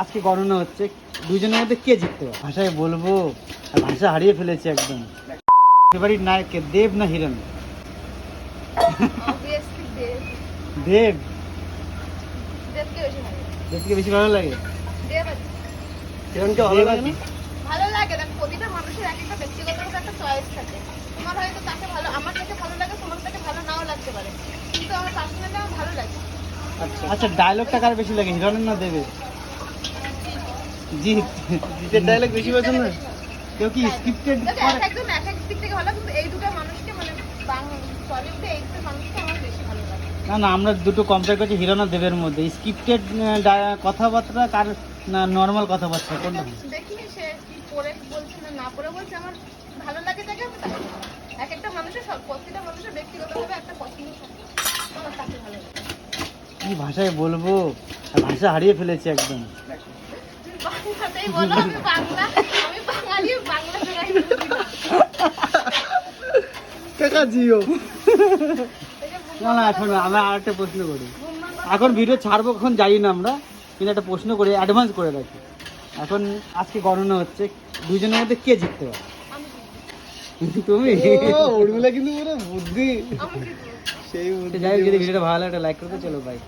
আজকে গণনা হচ্ছে দুজনের মধ্যে কে জিততে ভাষায় বলব ভাষা হারিয়ে ফেলেছে একদম। ফেভারিট নায়ক কে দেব না হিরণ? দেব। দেব? দেবকে বেশি ভালো লাগে। ভালো লাগে? হিরণকে ভালো লাগে? না ভালো লাগে দেখ প্রতিটা মানুষের এক একটা ব্যক্তিগত একটা চয়েস থাকে। তোমার হয়তো তাকে ভালো আমার তাকে ভালো লাগে তোমার তাকে ভালো নাও লাগতে পারে। কিন্তু আমার পার্সোনালি আমার ভালো লাগে। আচ্ছা আচ্ছা ডায়লগটা কার বেশি লাগে হিরণের না দেবের? জিৎ জিতের ডায়লগ বেশি পছন্দ কেউ কি স্ক্রিপ্টেড তবে এক এক এক দিক থেকে ভালো কিন্তু এই দুটো মানুষকে মানে টলিউডে এই দুটো মানুষকে আমার বেশি ভালো লাগে। না না আমরা দুটো কম্পেয়ার করছি আর দেবের মধ্যে। স্ক্রিপ্টেড কথাবার্তা কার না নর্মাল কথাবার্তা কোনটা? ভালো? দেখিনি সে কি পড়ে বলছে না না পড়ে বলছে আমার ভালো লাগে তাকে আমি তাকে এক একটা মানুষের সব প্রতিটা মানুষের ব্যক্তিগতভাবে একটা পছন্দ থাকে। আমার তাকে ভালো লাগে। কি ভাষায় বলব? ভাষা হারিয়ে ফেলেছে একদম। বাংলাতেই বলো আমি বাংলা আমি বাঙালি বাংলা ছাড়াই বুঝি জিও। না না এখন আমরা আর একটা প্রশ্ন করি। এখন ভিডিও ছাড়বো কখন জানি না আমরা কিন্তু একটা প্রশ্ন করে অ্যাডভান্স করে রাখি। এখন আজকে গণনা হচ্ছে দুজনের মধ্যে কে জিততে পারে? আমি তুমি উর্মিলা কিন্তু বুদ্ধি। আমি? সেই যাই যদি ভিডিওটা ভালো একটা লাইক করতে চলো বাই